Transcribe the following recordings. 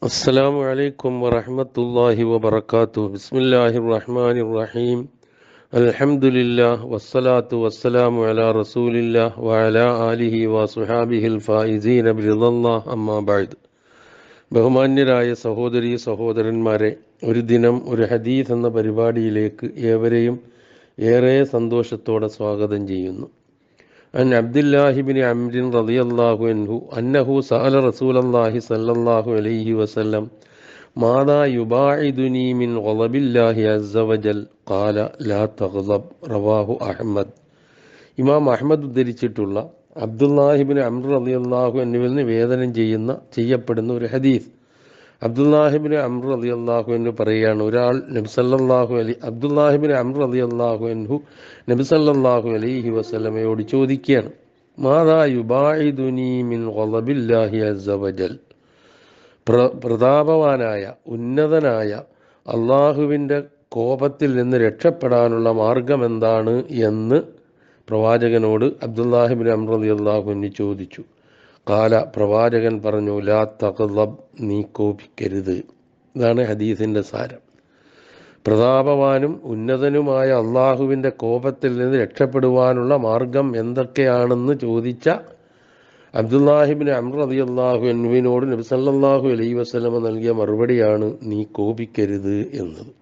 السلام عليكم ورحمة الله وبركاته بسم الله الرحمن الرحيم الحمد لله والصلاة والسلام على رسول الله وعلى آله وصحابه الفائزين برضا الله أما بعد ബഹുമാന്യരായ സഹോദരി സഹോദരന്മാരെ ഒരു ദിനം ഒരു ഹദീസ് എന്ന പരിപാടിയിലേക്ക് ഏവരെയും ഏറെ സന്തോഷത്തോടെ സ്വാഗതം ചെയ്യുന്നു عن عبد الله بن عمرو رضي الله عنه أنه سأل رسول الله صلى الله عليه وسلم ماذا يباعدني من غضب الله عز وجل قال لا تغضب رواه أحمد ഇമാം അഹമ്മദ് ഉദ്ധരിച്ചിട്ടുള്ള അബ്ദുല്ലാഹിബിൻ അമ്ര റളിയല്ലാഹു എന്നിവരിൽ നിവേദനം ചെയ്യുന്ന ചെയ്യപ്പെടുന്ന ഒരു ഹദീസ് അബ്ദുല്ലാഹിബിൻ അമ്ര റളിയല്ലാഹു എന്ന് പറയുകയാണ് ഒരാൾ നബ്സല്ലാഹു അലി അബ്ദുല്ലാഹിബിന് അമ്ര റളിയല്ലാഹു അൻഹു നബ്സല്ലാഹു അലൈഹി വസല്ലമയോട് ചോദിക്കുകയാണ് മിൻ പ്രതാപവാനായ ഉന്നതനായ അള്ളാഹുവിന്റെ കോപത്തിൽ നിന്ന് രക്ഷപ്പെടാനുള്ള മാർഗം എന്താണ് എന്ന് പ്രവാചകനോട് അബ്ദുല്ലാഹിബിൻ അമ്രതി അള്ളാഹുവിന് ചോദിച്ചു. കാല പ്രവാചകൻ പറഞ്ഞു ലാ തകലബ് നീ കോപിക്കരുത്. ഇതാണ് ഹദീസിന്റെ സാരം. പ്രതാപവാനും ഉന്നതനുമായ അള്ളാഹുവിന്റെ കോപത്തിൽ നിന്ന് രക്ഷപ്പെടുവാനുള്ള മാർഗം എന്തൊക്കെയാണെന്ന് ചോദിച്ച അബ്ദുല്ലാഹിബിൻ അമ്ര അലി അള്ളാഹു എന്നുവിനോട് നബിസല്ലാഹു അലൈ വസ്ലമ നൽകിയ മറുപടിയാണ് നീ കോപിക്കരുത് എന്നത്.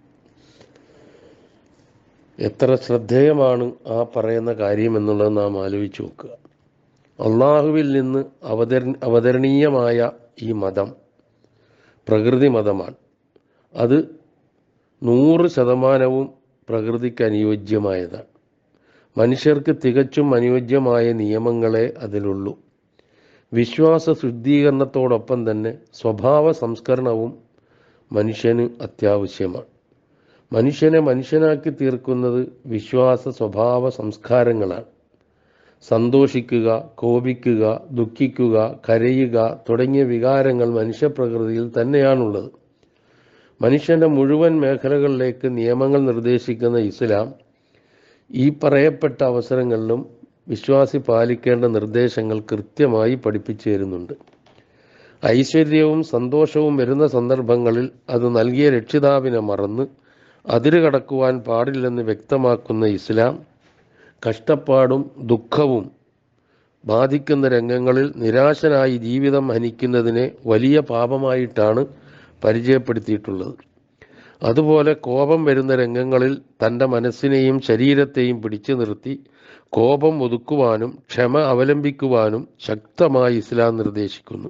എത്ര ശ്രദ്ധേയമാണ് ആ പറയുന്ന കാര്യം എന്നുള്ളത് നാം ആലോചിച്ച് നോക്കുക. അള്ളാഹുവിൽ നിന്ന് അവതര അവതരണീയമായ ഈ മതം പ്രകൃതി മതമാണ്. അത് നൂറ് ശതമാനവും പ്രകൃതിക്ക് അനുയോജ്യമായതാണ്. മനുഷ്യർക്ക് തികച്ചും അനുയോജ്യമായ നിയമങ്ങളെ അതിലുള്ളൂ. വിശ്വാസ ശുദ്ധീകരണത്തോടൊപ്പം തന്നെ സ്വഭാവ സംസ്കരണവും മനുഷ്യന് അത്യാവശ്യമാണ്. മനുഷ്യനെ മനുഷ്യനാക്കി തീർക്കുന്നത് വിശ്വാസ സ്വഭാവ സംസ്കാരങ്ങളാണ്. സന്തോഷിക്കുക കോപിക്കുക ദുഃഖിക്കുക കരയുക തുടങ്ങിയ വികാരങ്ങൾ മനുഷ്യപ്രകൃതിയിൽ തന്നെയാണുള്ളത്. മനുഷ്യന്റെ മുഴുവൻ മേഖലകളിലേക്ക് നിയമങ്ങൾ നിർദ്ദേശിക്കുന്ന ഇസ്ലാം ഈ പറയപ്പെട്ട അവസരങ്ങളിലും വിശ്വാസി പാലിക്കേണ്ട നിർദ്ദേശങ്ങൾ കൃത്യമായി പഠിപ്പിച്ചു തരുന്നുണ്ട്. ഐശ്വര്യവും സന്തോഷവും വരുന്ന സന്ദർഭങ്ങളിൽ അത് നൽകിയ രക്ഷിതാവിനെ മറന്ന് അതിരുകടക്കുവാൻ പാടില്ലെന്ന് വ്യക്തമാക്കുന്ന ഇസ്ലാം കഷ്ടപ്പാടും ദുഃഖവും ബാധിക്കുന്ന രംഗങ്ങളിൽ നിരാശനായി ജീവിതം ഹനിക്കുന്നതിനെ വലിയ പാപമായിട്ടാണ് പരിചയപ്പെടുത്തിയിട്ടുള്ളത്. അതുപോലെ കോപം വരുന്ന രംഗങ്ങളിൽ തന്റെ മനസ്സിനെയും ശരീരത്തെയും പിടിച്ചു നിർത്തി കോപം ഒതുക്കുവാനും ക്ഷമ അവലംബിക്കുവാനും ശക്തമായി ഇസ്ലാം നിർദ്ദേശിക്കുന്നു.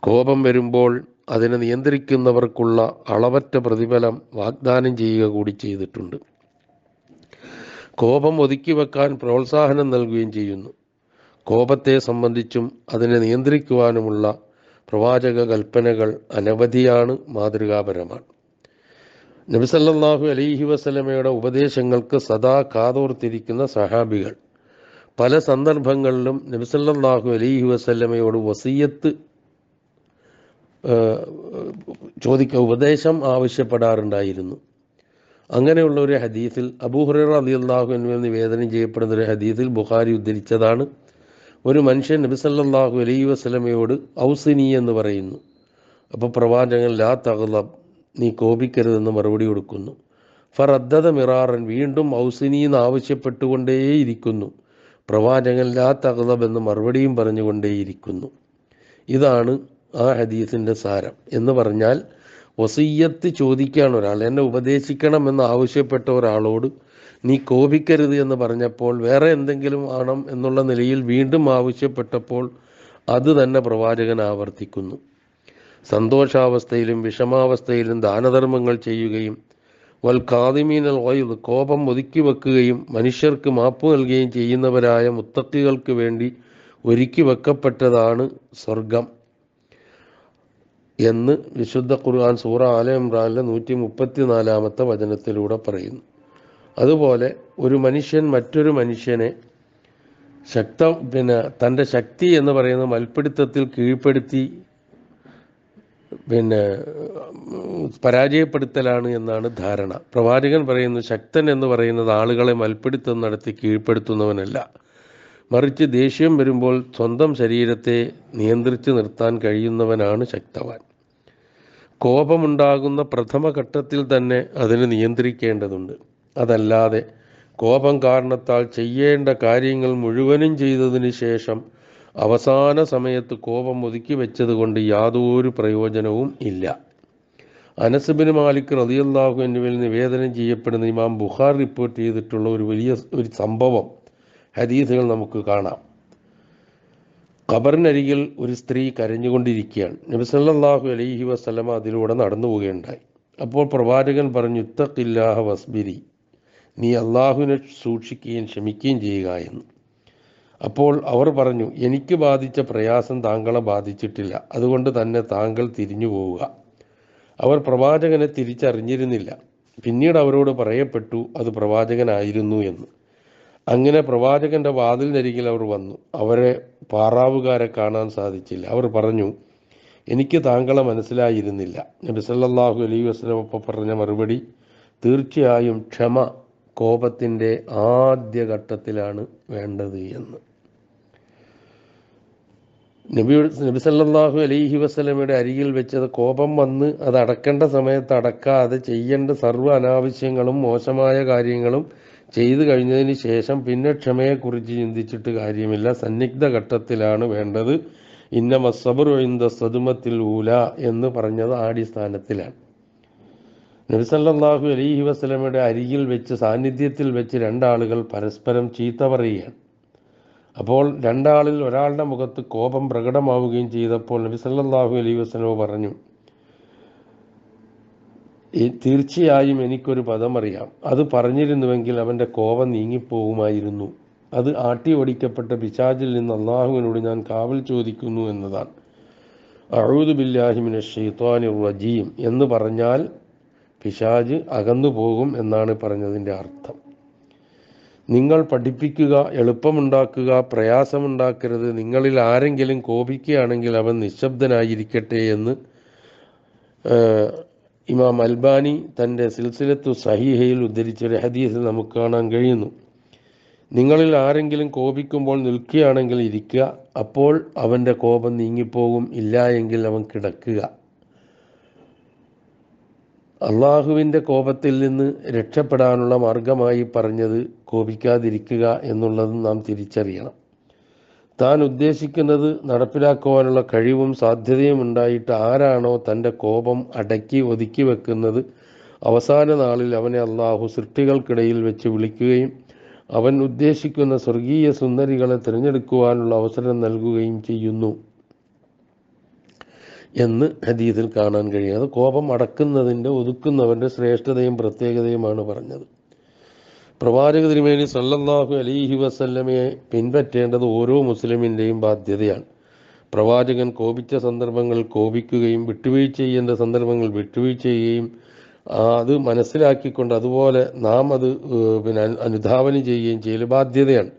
കോപം വരുമ്പോൾ അതിനെ നിയന്ത്രിക്കുന്നവർക്കുള്ള അളവറ്റ പ്രതിഫലം വാഗ്ദാനം ചെയ്യുക കൂടി ചെയ്തിട്ടുണ്ട്. കോപം ഒതുക്കി വെക്കാൻ പ്രോത്സാഹനം നൽകുകയും ചെയ്യുന്നു. കോപത്തെ സംബന്ധിച്ചും അതിനെ നിയന്ത്രിക്കുവാനുമുള്ള പ്രവാചക കൽപ്പനകൾ അനവധിയാണ് മാതൃകാപരമാണ്. നബിസല്ലാഹു അലൈഹി വസലമയുടെ ഉപദേശങ്ങൾക്ക് സദാ കാതോർത്തിരിക്കുന്ന സഹാബികൾ. പല സന്ദർഭങ്ങളിലും നബിസല്ലാഹു അലൈഹി വസല്ലമയോട് വസീയത്ത് ചോദിക്ക ഉപദേശം ആവശ്യപ്പെടാറുണ്ടായിരുന്നു. അങ്ങനെയുള്ള ഒരു ഹദീസിൽ അബൂഹുറ എന്നിവ നിവേദനം ചെയ്യപ്പെടുന്ന ഒരു ഹദീസിൽ ബുഖാരി ഉദ്ധരിച്ചതാണ്. ഒരു മനുഷ്യൻ നബിസല്ലാഹു അലൈ വസ്ലമയോട് ഔസിനി എന്ന് പറയുന്നു. അപ്പോൾ പ്രവാചകൻ ലാ തകലബ് നീ കോപിക്കരുതെന്ന് മറുപടി കൊടുക്കുന്നു. ഫറദ്ദത മിറാറൻ വീണ്ടും ഔസിനി എന്ന് ആവശ്യപ്പെട്ടുകൊണ്ടേയിരിക്കുന്നു. പ്രവാചകൻ ലാ തകലബ് എന്ന് മറുപടിയും പറഞ്ഞുകൊണ്ടേയിരിക്കുന്നു. ഇതാണ് ആ ഹദീസിന്റെ സാരം എന്ന് പറഞ്ഞാൽ വസീയത്ത് ചോദിക്കുകയാണ് ഒരാൾ. എന്നെ ഉപദേശിക്കണം എന്ന് ആവശ്യപ്പെട്ട ഒരാളോട് നീ കോപിക്കരുത് എന്ന് പറഞ്ഞപ്പോൾ വേറെ എന്തെങ്കിലും ആണം എന്നുള്ള നിലയിൽ വീണ്ടും ആവശ്യപ്പെട്ടപ്പോൾ അത് തന്നെ പ്രവാചകൻ ആവർത്തിക്കുന്നു. സന്തോഷാവസ്ഥയിലും വിഷമാവസ്ഥയിലും ദാനധർമ്മങ്ങൾ ചെയ്യുകയും വൽ കാതിമീനൽ വയു കോപം ഒതുക്കി വെക്കുകയും മനുഷ്യർക്ക് മാപ്പ് നൽകുകയും ചെയ്യുന്നവരായ മുത്തക്കികൾക്ക് വേണ്ടി ഒരുക്കി വെക്കപ്പെട്ടതാണ് സ്വർഗം എന്ന് വിശുദ്ധ ഖുർആൻ സൂറ ആല ഇമ്രാനിലെ നൂറ്റി മുപ്പത്തിനാലാമത്തെ വചനത്തിലൂടെ പറയുന്നു. അതുപോലെ ഒരു മനുഷ്യൻ മറ്റൊരു മനുഷ്യനെ ശക്ത പിന്നെ തന്റെ ശക്തി എന്ന് പറയുന്ന മൽപ്പിടുത്തത്തിൽ കീഴ്പ്പെടുത്തി പിന്നെ പരാജയപ്പെടുത്തലാണ് എന്നാണ് ധാരണ. പ്രവാചകൻ പറയുന്നു ശക്തൻ എന്ന് പറയുന്നത് ആളുകളെ മൽപ്പിടുത്തം നടത്തി കീഴ്പ്പെടുത്തുന്നവനല്ല. മറിച്ച് ദേഷ്യം വരുമ്പോൾ സ്വന്തം ശരീരത്തെ നിയന്ത്രിച്ച് നിർത്താൻ കഴിയുന്നവനാണ് ശക്തവാൻ. കോപമുണ്ടാകുന്ന പ്രഥമ ഘട്ടത്തിൽ തന്നെ അതിനെ നിയന്ത്രിക്കേണ്ടതുണ്ട്. അതല്ലാതെ കോപം കാരണത്താൽ ചെയ്യേണ്ട കാര്യങ്ങൾ മുഴുവനും ചെയ്തതിന് ശേഷം അവസാന സമയത്ത് കോപം ഒതുക്കി വെച്ചത് കൊണ്ട് യാതൊരു പ്രയോജനവും ഇല്ല. അനസബിന് മാലിക് റതിയല്ലാഹു എന്നിവയിൽ നിവേദനം ചെയ്യപ്പെടുന്ന ഇമാം ബുഖാർ റിപ്പോർട്ട് ചെയ്തിട്ടുള്ള ഒരു വലിയ ഒരു സംഭവം ഹദീസുകൾ നമുക്ക് കാണാം. ഖബറിനരികിൽ ഒരു സ്ത്രീ കരഞ്ഞുകൊണ്ടിരിക്കുകയാണ്. നബി സല്ലാഹു അലൈഹി വസല്ലമ അതിലൂടെ നടന്നു പോവുകയുണ്ടായി. അപ്പോൾ പ്രവാചകൻ പറഞ്ഞു ഇത്തഖില്ലാഹ വസ്ബിരി നീ അള്ളാഹുവിനെ സൂക്ഷിക്കുകയും ക്ഷമിക്കുകയും ചെയ്യുക എന്ന്. അപ്പോൾ അവർ പറഞ്ഞു എനിക്ക് ബാധിച്ച പ്രയാസം താങ്കളെ ബാധിച്ചിട്ടില്ല. അതുകൊണ്ട് തന്നെ താങ്കൾ തിരിഞ്ഞു പോവുക. അവർ പ്രവാചകനെ തിരിച്ചറിഞ്ഞിരുന്നില്ല. പിന്നീട് അവരോട് പറയപ്പെട്ടു അത് പ്രവാചകനായിരുന്നു എന്ന്. അങ്ങനെ പ്രവാചകന്റെ വാതിലിനരികിൽ അവർ വന്നു. അവരെ പാറാവുകാരെ കാണാൻ സാധിച്ചില്ല. അവർ പറഞ്ഞു എനിക്ക് താങ്കളെ മനസ്സിലായിരുന്നില്ല. നബി സല്ലല്ലാഹു അലൈഹി വസല്ലം അപ്പോൾ പറഞ്ഞ മറുപടി തീർച്ചയായും ക്ഷമ കോപത്തിന്റെ ആദ്യ ഘട്ടത്തിലാണ് വേണ്ടത് എന്ന്. നബി നബി സല്ലല്ലാഹു അലൈഹി വസല്ലമയുടെ അരികിൽ വെച്ചത് കോപം വന്ന് അത് അടക്കേണ്ട സമയത്ത് അടക്കാതെ ചെയ്യേണ്ട സർവ അനാവശ്യങ്ങളും മോശമായ കാര്യങ്ങളും ചെയ്തു കഴിഞ്ഞതിന് ശേഷം പിന്നെ ക്ഷമയെക്കുറിച്ച് ചിന്തിച്ചിട്ട് കാര്യമില്ല. സന്നിഗ്ധ ഘട്ടത്തിലാണ് വേണ്ടത്. ഇന്ന മസബറു ഇന്ത സതുമത്തിൽ ഊല എന്ന് പറഞ്ഞത് ആടിസ്ഥാനത്തിലാണ് നബി സല്ലല്ലാഹു അലൈഹി വസല്ലമയുടെ അരികിൽ വെച്ച് സാന്നിധ്യത്തിൽ വെച്ച് രണ്ടാളുകൾ പരസ്പരം ചീത്ത പറയുകയാണ്. അപ്പോൾ രണ്ടാളിൽ ഒരാളുടെ മുഖത്ത് കോപം പ്രകടമാവുകയും ചെയ്തപ്പോൾ നബിസല്ലാഹു അലൈഹി വസല്ലമ പറഞ്ഞു "ഈ തീർച്ചയായും എനിക്കൊരു അറിയാം അത് പറഞ്ഞിരുന്നുവെങ്കിൽ അവന്റെ കോപം നീങ്ങിപ്പോകുമായിരുന്നു അത് ആട്ടി ഓടിക്കപ്പെട്ട പിശാചിൽ നിന്ന് അള്ളാഹുവിനോട് ഞാൻ കാവൽ ചോദിക്കുന്നു എന്നതാണ്. അഴൂദ് ബില്ലാഹിമിന ഷെയ്ത്താനിർ റജീം എന്ന് പറഞ്ഞാൽ പിശാജ് അകന്നു പോകും എന്നാണ് പറഞ്ഞതിന്റെ അർത്ഥം. നിങ്ങൾ പഠിപ്പിക്കുക എളുപ്പമുണ്ടാക്കുക പ്രയാസമുണ്ടാക്കരുത് നിങ്ങളിൽ ആരെങ്കിലും കോപിക്കുകയാണെങ്കിൽ അവൻ നിശബ്ദനായിരിക്കട്ടെ എന്ന് ഇമാം അൽബാനി തന്റെ സിൽസിലത്തു സഹിഹയിൽ ഉദ്ധരിച്ച ഒരു ഹദീസ് നമുക്ക് കാണാൻ കഴിയുന്നു. നിങ്ങളിൽ ആരെങ്കിലും കോപിക്കുമ്പോൾ നിൽക്കുകയാണെങ്കിൽ ഇരിക്കുക. അപ്പോൾ അവന്റെ കോപം നീങ്ങിപ്പോകും. ഇല്ല എങ്കിൽ അവൻ കിടക്കുക. അള്ളാഹുവിന്റെ കോപത്തിൽ നിന്ന് രക്ഷപ്പെടാനുള്ള മാർഗമായി പറഞ്ഞത് കോപിക്കാതിരിക്കുക എന്നുള്ളത് നാം തിരിച്ചറിയണം. താൻ ഉദ്ദേശിക്കുന്നത് നടപ്പിലാക്കുവാനുള്ള കഴിവും സാധ്യതയും ഉണ്ടായിട്ട് ആരാണോ തന്റെ കോപം അടക്കി ഒതുക്കി വെക്കുന്നത്? അവസാന നാളിൽ അവനെ അള്ളാഹു സൃഷ്ടികൾക്കിടയിൽ വെച്ച് വിളിക്കുകയും അവൻ ഉദ്ദേശിക്കുന്ന സ്വർഗീയ സുന്ദരികളെ തിരഞ്ഞെടുക്കുവാനുള്ള അവസരം നൽകുകയും ചെയ്യുന്നു എന്ന് ഹദീസിൽ കാണാൻ കഴിയും. അത് കോപം അടക്കുന്നതിന്റെ ഒതുക്കുന്നവന്റെ ശ്രേഷ്ഠതയും പ്രത്യേകതയുമാണ് പറഞ്ഞത്. പ്രവാചക തിരുമേനി സല്ലല്ലാഹു അലൈഹി വസല്ലമയെ പിൻപറ്റേണ്ടത് ഓരോ മുസ്ലിമിന്റെയും ബാധ്യതയാണ്. പ്രവാചകൻ കോപിച്ച സന്ദർഭങ്ങൾ കോപിക്കുകയും വിട്ടുവീഴ്ച ചെയ്യേണ്ട സന്ദർഭങ്ങൾ വിട്ടുവീഴ്ച ചെയ്യുകയും അത് മനസ്സിലാക്കിക്കൊണ്ട് അതുപോലെ നാം അത് പിന്നെ അനുധാവനം ചെയ്യുകയും ചെയ്യൽ ബാധ്യതയാണ്.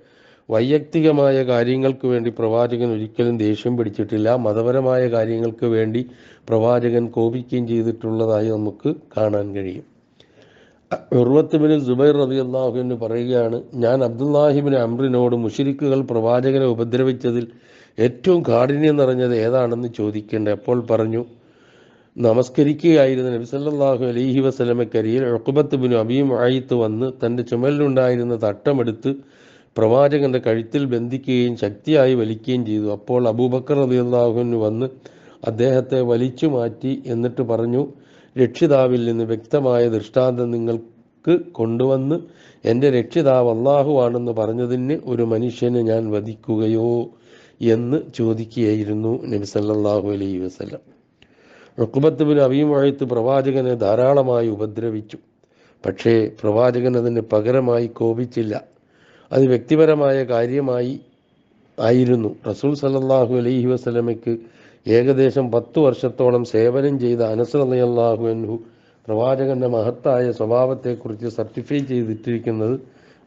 വൈയക്തികമായ കാര്യങ്ങൾക്ക് വേണ്ടി പ്രവാചകൻ ഒരിക്കലും ദേഷ്യം പിടിച്ചിട്ടില്ല. മതപരമായ കാര്യങ്ങൾക്ക് വേണ്ടി പ്രവാചകൻ കോപിക്കുകയും ചെയ്തിട്ടുള്ളതായി നമുക്ക് കാണാൻ കഴിയും. ഉർവത്തുബിന് സുബൈർ റബി അള്ളാഹുവിന് പറയുകയാണ് ഞാൻ അബ്ദുല്ലാഹിബിന് അമ്രിനോട് മുഷിരിക്കുകൾ പ്രവാചകനെ ഉപദ്രവിച്ചതിൽ ഏറ്റവും കാഠിന്യം നിറഞ്ഞത് ഏതാണെന്ന് ചോദിക്കേണ്ട. അപ്പോൾ പറഞ്ഞു നമസ്കരിക്കുകയായിരുന്ന നബി സല്ലല്ലാഹു അലൈഹി വസ്ലമക്കരിയിൽ ഉഖബത്ത് ബിൻ അബിയും ആയിത്ത് വന്ന് തന്റെ ചുമലിലുണ്ടായിരുന്ന തട്ടമെടുത്ത് പ്രവാചകന്റെ കഴുത്തിൽ ബന്ധിക്കുകയും ശക്തിയായി വലിക്കുകയും ചെയ്തു. അപ്പോൾ അബൂബക്കർ റളിയല്ലാഹുവിന് വന്ന് അദ്ദേഹത്തെ വലിച്ചു മാറ്റി എന്നിട്ട് പറഞ്ഞു രക്ഷിതാവിൽ നിന്ന് വ്യക്തമായ ദൃഷ്ടാന്തം നിങ്ങൾക്ക് കൊണ്ടുവന്ന് എന്റെ രക്ഷിതാവ് അള്ളാഹുവാണെന്ന് പറഞ്ഞതിന് ഒരു മനുഷ്യനെ ഞാൻ വധിക്കുകയോ എന്ന് ചോദിക്കുകയായിരുന്നു നബി സല്ലല്ലാഹു അലൈഹി വസല്ലം. റുക്കുബത്ത് ബിൻ അബീമുഴത്ത് പ്രവാചകനെ ധാരാളമായി ഉപദ്രവിച്ചു. പക്ഷേ പ്രവാചകൻ അതിന് പകരമായി കോപിച്ചില്ല. അത് വ്യക്തിപരമായ കാര്യമായി ആയിരുന്നു. റസൂൽ സല്ലാഹു അലൈഹി വസല്ലമയ്ക്ക് ഏകദേശം പത്തു വർഷത്തോളം സേവനം ചെയ്ത അനസ് റളിയല്ലാഹു അൻഹു പ്രവാചകന്റെ മഹത്തായ സ്വഭാവത്തെക്കുറിച്ച് സർട്ടിഫൈ ചെയ്തിട്ടിരിക്കുന്നത്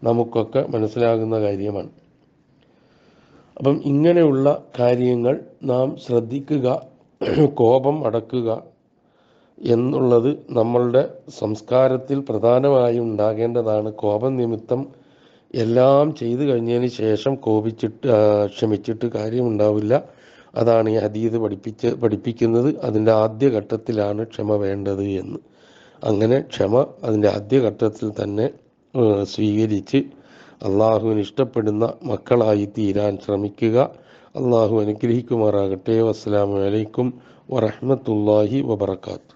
നമുക്കൊക്കെ മനസ്സിലാകുന്ന കാര്യമാണ്. അപ്പം ഇങ്ങനെയുള്ള കാര്യങ്ങൾ നാം ശ്രദ്ധിക്കുക കോപം അടക്കുക എന്നുള്ളത് നമ്മളുടെ സംസ്കാരത്തിൽ പ്രധാനമായും ഉണ്ടാകേണ്ടതാണ്. കോപം നിമിത്തം എല്ലാം ചെയ്തു കഴിഞ്ഞതിന് ശേഷം കോപിച്ചിട്ട് ക്ഷമിച്ചിട്ട് കാര്യമുണ്ടാവില്ല. അതാണ് ഈ ഹദീദ് പഠിപ്പിച്ച് പഠിപ്പിക്കുന്നത് അതിന്റെ ആദ്യ ഘട്ടത്തിലാണ് ക്ഷമ വേണ്ടത് എന്ന്. അങ്ങനെ ക്ഷമ അതിന്റെ ആദ്യ ഘട്ടത്തിൽ തന്നെ സ്വീകരിച്ച് അള്ളാഹുവിന് ഇഷ്ടപ്പെടുന്ന മക്കളായി തീരാൻ ശ്രമിക്കുക. അള്ളാഹു അനുഗ്രഹിക്കുമാറാകട്ടെ. വസ്സലാമലൈക്കും അലൈക്കും വറഹ്മത്തുള്ളാഹി വബറകാതുഹു